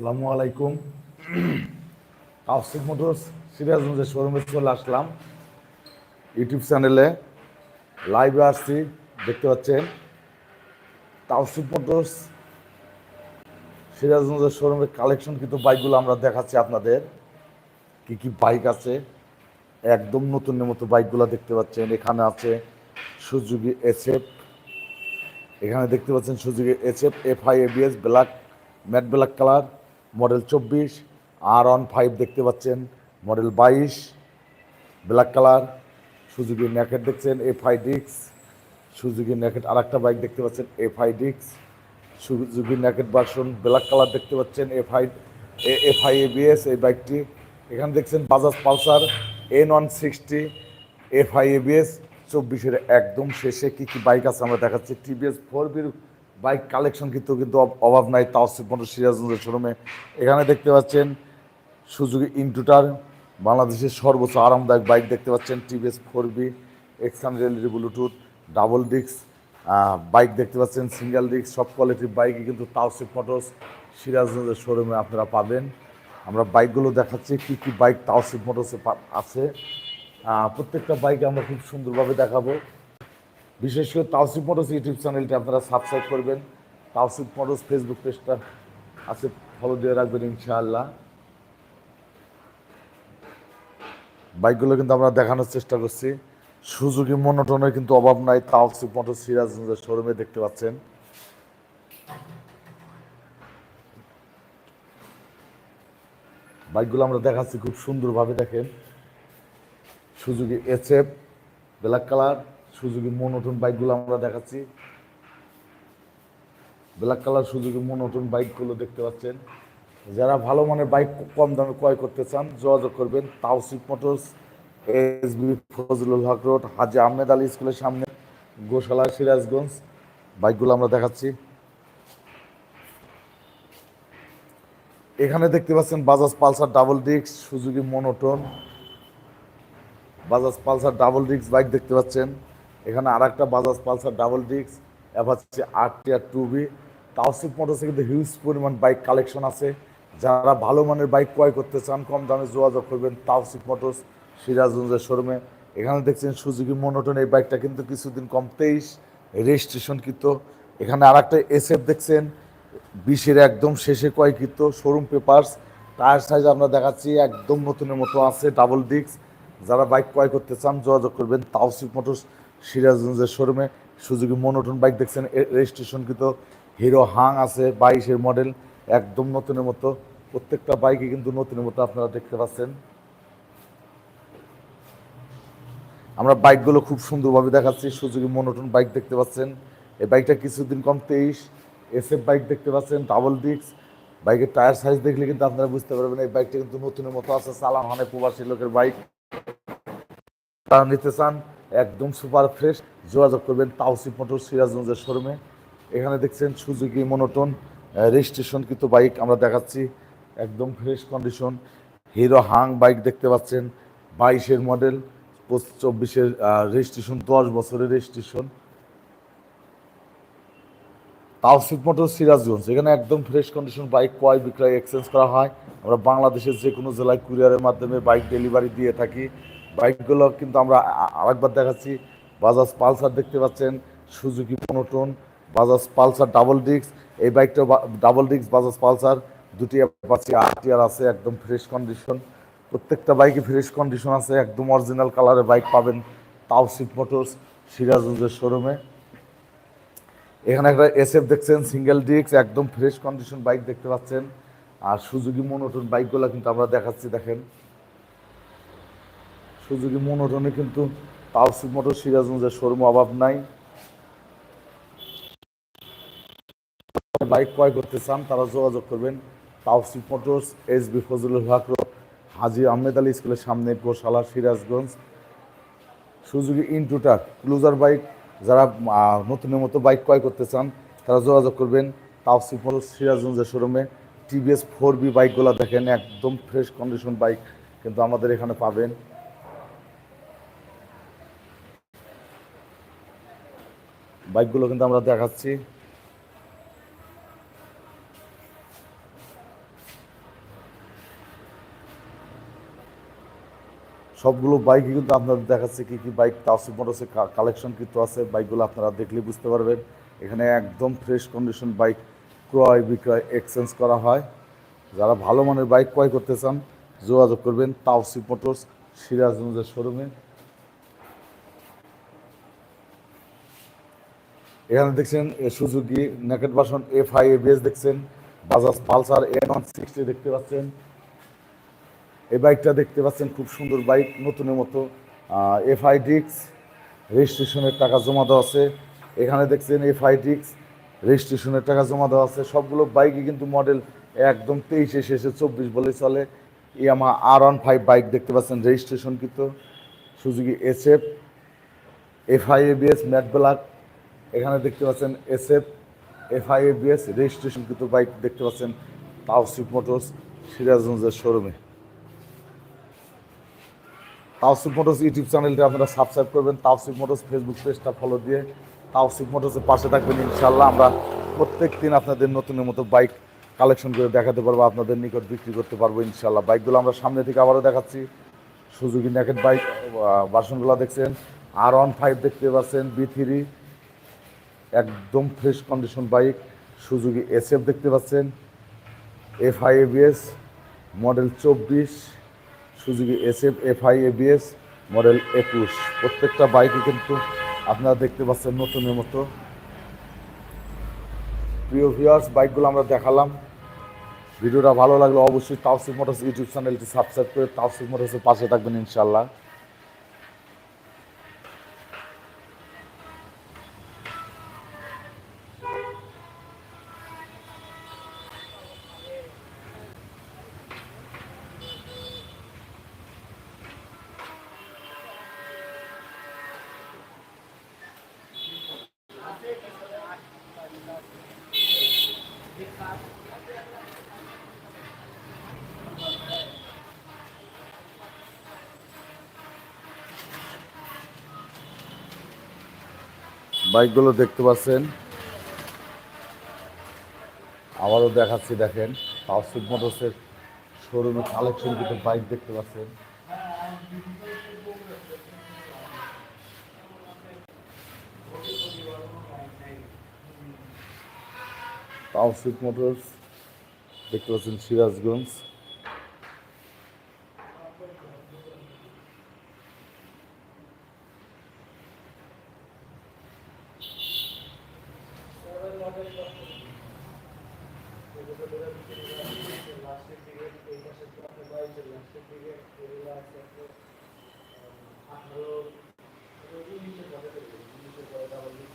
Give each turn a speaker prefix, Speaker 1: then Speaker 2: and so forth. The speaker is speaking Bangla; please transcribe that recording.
Speaker 1: আসসালামু আলাইকুম। তাফসিক মোটরস সিরাজগঞ্জের শোরুমে চলে আসলাম। ইউটিউব চ্যানেলে লাইভে আসছি, দেখতে পাচ্ছেন। তাওসিফ মোটরস সিরাজ সিরাজগঞ্জের শোরুমের কালেকশন কিন্তু বাইকগুলো আমরা দেখাচ্ছি আপনাদের। কি কি বাইক আছে? একদম নতুনের মতো বাইকগুলো দেখতে পাচ্ছেন। এখানে আছে সুজুকি এসএফ এখানে দেখতে পাচ্ছেন Suzuki SF F I ABS black matte black colour model চব্বিশ, আর অন ফাইভ দেখতে পাচ্ছেন, মডেল বাইশ ব্ল্যাক কালার সুজুকি ন্যাকেট দেখছেন এফ আই ডিক্স সুজুকি ন্যাকেট আর একটা বাইক দেখতে পাচ্ছেন এফ আই ডিক্স Suzuki naked version black colour দেখতে পাচ্ছেন F I F I ABS এই বাইকটি এখানে দেখছেন Bajaj Pulsar N one sixty F I ABS চব্বিশের একদম শেষে কি কি বাইক আছে আমরা দেখাচ্ছি। টিভিএস ফোর বির বাইক কালেকশন কিন্তু কিন্তু অভাব নাই তাওসিফ মোটর সিরাজগঞ্জের শোরুমে এখানে দেখতে পাচ্ছেন সুজুকি ইনটুটার বাংলাদেশের সর্বোচ্চ আরামদায়ক বাইক দেখতে পাচ্ছেন TVS four V reality bluetooth double disc bike দেখতে পাচ্ছেন সিঙ্গেল ডিস্ক সব কোয়ালিটির বাইকই কিন্তু তাওসিফ মোটরস সিরাজগঞ্জের শোরুমে আপনারা পাবেন। আমরা বাইকগুলো দেখাচ্ছি, কী কী বাইক তাওসিফ মোটরসে আছে। প্রত্যেকটা বাইক আমরা খুব সুন্দরভাবে দেখাবো। বিশেষ করে তাওসিফ মোটরস ইউটিউব চ্যানেলটি আপনারা সাবস্ক্রাইব করবেন। তাওসিফ মোটরস ফেসবুক পেজটা আছে ফলো দিয়ে রাখবেন ইনশাআল্লাহ। বাইকগুলো কিন্তু আমরা দেখানোর চেষ্টা করছি। সুযোগী মনোটনের কিন্তু অভাব নাই, তাওসিফ মোটর সিরাজগঞ্জের শোরুমে দেখতে পাচ্ছেন। বাইকগুলো আমরা দেখাচ্ছি খুব সুন্দরভাবে দেখেন। Suzuki SF, black colour. Suzuki monotone বাইকগুলো আমরা দেখাচ্ছি। ব্ল্যাক কালার সুজুকি মনোটন বাইকগুলো দেখতে পাচ্ছেন। যারা ভালো মানের বাইক কম দামে ক্রয় করতে চান, যোগাযোগ করবেন Tawsif Motors, S B Fazlul Haque road, Haji Ahmed Ali স্কুলের সামনে, গোশালা, সিরাজগঞ্জ। বাইকগুলো আমরা দেখাচ্ছি। এখানে দেখতে পাচ্ছেন Bajaj Pulsar double disc Suzuki monotone. Bajaj Pulsar double disc bike দেখতে পাচ্ছেন। এখানে আর একটা Bajaj Pulsar double disc Apache R TR two V Tawsif মোটরসে কিন্তু হিউজ পরিমাণ বাইক কালেকশন আছে। যারা ভালো মানের বাইক ক্রয় করতে চান, কম দামে যোগাযোগ করবেন তাওসিফ মোটরস সিরাজগঞ্জের শোরুমে। এখানে দেখছেন সুজুকি মনোটন এই বাইকটা কিন্তু কিছুদিন কম, তেইশ রেজিস্ট্রেশন কিন্তু এখানে আর একটা এসএফ দেখছেন, বিশের একদম শেষে কয়কৃত শোরুম পেপার্স টায়ার সাইজ আমরা দেখাচ্ছি, একদম নতুনের মতো আছে ডাবল ডিস্ক যারা বাইক ক্রয় করতে চান, যোগাযোগ করবেন তাওসিফ মোটরস সিরাজগঞ্জের শোরুমে সুজুকি মনোটন বাইক দেখছেন। রেজিস্ট্রেশন কিন্তু হিরো হাং আছে, বাইশের মডেল, একদম নতুনের মতো। প্রত্যেকটা বাইকই কিন্তু নতুনের মতো আপনারা দেখতে পাচ্ছেন। আমরা বাইকগুলো খুব সুন্দরভাবে দেখাচ্ছি, সুজুকি মনোটন বাইক দেখতে পাচ্ছেন। এই বাইকটা কিছুদিন কম তেইশ, এসএফ বাইক দেখতে পাচ্ছেন, ডাবল ডিস্ক। বাইকের টায়ার সাইজ দেখলে কিন্তু আপনারা বুঝতে পারবেন, এই বাইকটা কিন্তু নতুনের মতো আছে, সালাম হানে প্রবাসী লোকের বাইক। তারা নিতে চান একদম সুপার ফ্রেশ। যোগাযোগ করবেন তাওসিফ মোটর সিরাজগঞ্জের শোরুমে। এখানে দেখছেন সুজুকি মনোটন রেজিস্ট্রেশন কিন্তু বাইক আমরা দেখাচ্ছি। একদম fresh condition. Hero hunk bike দেখতে পাচ্ছেন, বাইশের মডেল চব্বিশের রেজিস্ট্রেশন, দশ বছরের রেজিস্ট্রেশন। তাওসিফ মোটর সিরাজগঞ্জ, এখানে একদম ফ্রেশ কন্ডিশন বাইক, ক্রয় বিক্রয় এক্সচেঞ্জ করা হয়। আমরা বাংলাদেশের যে কোনো জেলায় কুরিয়ারের মাধ্যমে বাইক ডেলিভারি দিয়ে থাকি। বাইকগুলো কিন্তু আমরা আরেকবার দেখাচ্ছি। বাজাজ পালসার দেখতে পাচ্ছেন Suzuki monotone Bajaj Pulsar double disc এই বাইকটা ডাবল ডিস্ক বাজাজ পালসার দুটি পাচ্ছি আরটিআর আছে, একদম ফ্রেশ কন্ডিশন প্রত্যেকটা বাইকে ফ্রেশ কন্ডিশন আছে, একদম অরিজিনাল কালারের বাইক পাবেন তাও তাওসিফ মোটরস সিরাজগঞ্জের শোরুমে এখানে একটা এসএফ দেখছেন সিঙ্গেল ডিস্ক একদম ফ্রেশ কন্ডিশন বাইক দেখতে পাচ্ছেন। আর সুজুকি মনোটন বাইকগুলো কিন্তু আমরা দেখাচ্ছি, দেখেন। সুজুকি মনোটনে কিন্তু তাওসিফ মোটর সিরাজগঞ্জের শোরুম অভাব নাই। বাইক ক্রয় করতে চান, তারা যোগাযোগ করবেন Tawsif Motors, S B Fazlul Haque Haji Ahmed Ali স্কুলের সামনে Goshala Sirajganj. Suzuki intruder cruiser bike, যারা নতুনের মতো বাইক ক্রয় করতে চান, তারা যোগাযোগ করবেন তাওসিফ মোটর সিরাজগঞ্জের শোরুমে। টিভিএস ফোর বি বাইকগুলো দেখেন, একদম ফ্রেশ কন্ডিশন বাইক কিন্তু আমাদের এখানে পাবেন। বাইকগুলো কিন্তু আমরা দেখাচ্ছি। সবগুলো বাইকই কিন্তু আপনাদের দেখাচ্ছে, কী কী বাইক তাসিফ মোটরসে কালেকশন কিন্তু আছে, বাইকগুলো আপনারা দেখলে বুঝতে পারবেন। এখানে একদম ফ্রেশ কন্ডিশন বাইক ক্রয় বিক্রয় এক্সচেঞ্জ করা হয়। যারা ভালো মানের বাইক ক্রয় করতে চান, যোগাযোগ করবেন তাওসিফ মোটরস সিরাজগঞ্জের শোরুমে এখানে দেখছেন Suzuki, naked version F I ABS দেখছেন, Bajaj Pulsar N one sixty দেখতে পাচ্ছেন। এই বাইকটা দেখতে পাচ্ছেন, খুব সুন্দর বাইক, নতুনের মতো। এফ আই ডিক্স রেজিস্ট্রেশনের টাকা জমা দেওয়া আছে। এখানে দেখছেন এফ আই ডিক্স রেজিস্ট্রেশনের টাকা জমা দেওয়া আছে। সবগুলো বাইকই কিন্তু মডেল একদম তেইশে শেষে চব্বিশ বলে চলে। Yamaha R one five bike দেখতে পাচ্ছেন, রেজিস্ট্রেশন কিন্তু Suzuki S F F I ABS, matte black. এখানে দেখতে পাচ্ছেন S F F I ABS registration কিন্তু বাইক দেখতে পাচ্ছেন তাওসিফ মোটরস, সিরাজগঞ্জের শোরুমে। তাওসিফ মোটরস ইউটিউব চ্যানেলটা আপনারা সাবস্ক্রাইব করবেন তাওসিফ মোটরস ফেসবুক পেজটা ফলো দিয়ে তাওসিফ মোটরসের পাশে থাকবেন ইনশাল্লাহ আমরা প্রত্যেক দিন আপনাদের নতুনের মতো বাইক কালেকশন করে দেখাতে পারব, আপনাদের নিকট বিক্রি করতে পারব ইনশাল্লাহ বাইকগুলো আমরা সামনে থেকে আবারও দেখাচ্ছি। সুজুকি ন্যাকেট বাইক বাসনগুলো দেখছেন। আর ওয়ান ফাইভ দেখতে পাচ্ছেন বি থ্রি একদম fresh condition bike Suzuki SF দেখতে পাচ্ছেন এফ আই এবিএস মডেল চব্বিশ F F I ABS model একুশ। প্রত্যেকটা বাইকই কিন্তু আপনারা দেখতে পাচ্ছেন নতুনের মতো। প্রিয় ভিউয়ার্স বাইকগুলো আমরা দেখালাম। ভিডিওটা ভালো লাগলে অবশ্যই তাওসিফ মোটরস ইউটিউব চ্যানেলটি সাবস্ক্রাইব করে তাওসিফ মোটরসের পাশে থাকবেন ইনশাল্লাহ বাইকগুলো দেখতে পাচ্ছেন। আবারও দেখাচ্ছি, দেখেন তাওসিফ মোটরসের শোরুমে কালেকশন কিন্তু বাইক দেখতে পাচ্ছেন। তাওসিফ মোটরস দেখতে পাচ্ছেন সিরাজগঞ্জ।
Speaker 2: আঠারো উনিশের কথা বলছি